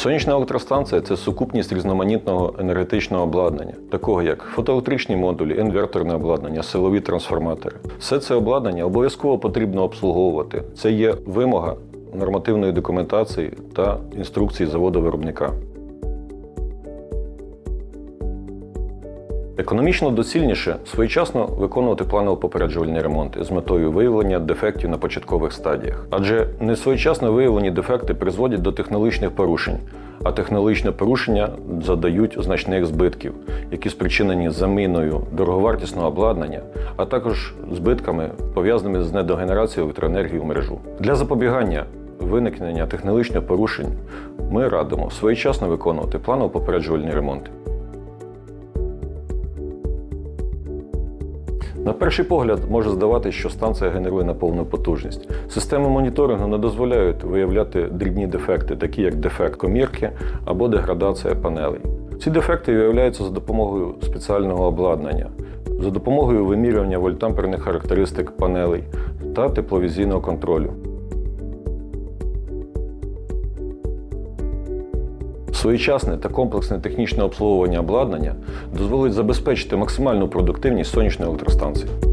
Сонячна електростанція це сукупність різноманітного енергетичного обладнання, такого як фотоелектричні модулі, інверторне обладнання, силові трансформатори. Все це обладнання обов'язково потрібно обслуговувати. Це є вимога нормативної документації та інструкції заводу-виробника. Економічно доцільніше своєчасно виконувати планово-попереджувальні ремонти з метою виявлення дефектів на початкових стадіях. Адже несвоєчасно виявлені дефекти призводять до технологічних порушень, а технологічне порушення задають значних збитків, які спричинені заміною дороговартісного обладнання, а також збитками, пов'язаними з недогенерацією електроенергії в мережу. Для запобігання виникнення технологічних порушень ми радимо своєчасно виконувати планово-попереджувальні ремонти. На перший погляд може здаватися, що станція генерує на повну потужність. Системи моніторингу не дозволяють виявляти дрібні дефекти, такі як дефект комірки або деградація панелей. Ці дефекти виявляються за допомогою спеціального обладнання, за допомогою вимірювання вольтамперних характеристик панелей та тепловізійного контролю. Своєчасне та комплексне технічне обслуговування обладнання дозволить забезпечити максимальну продуктивність сонячної електростанції.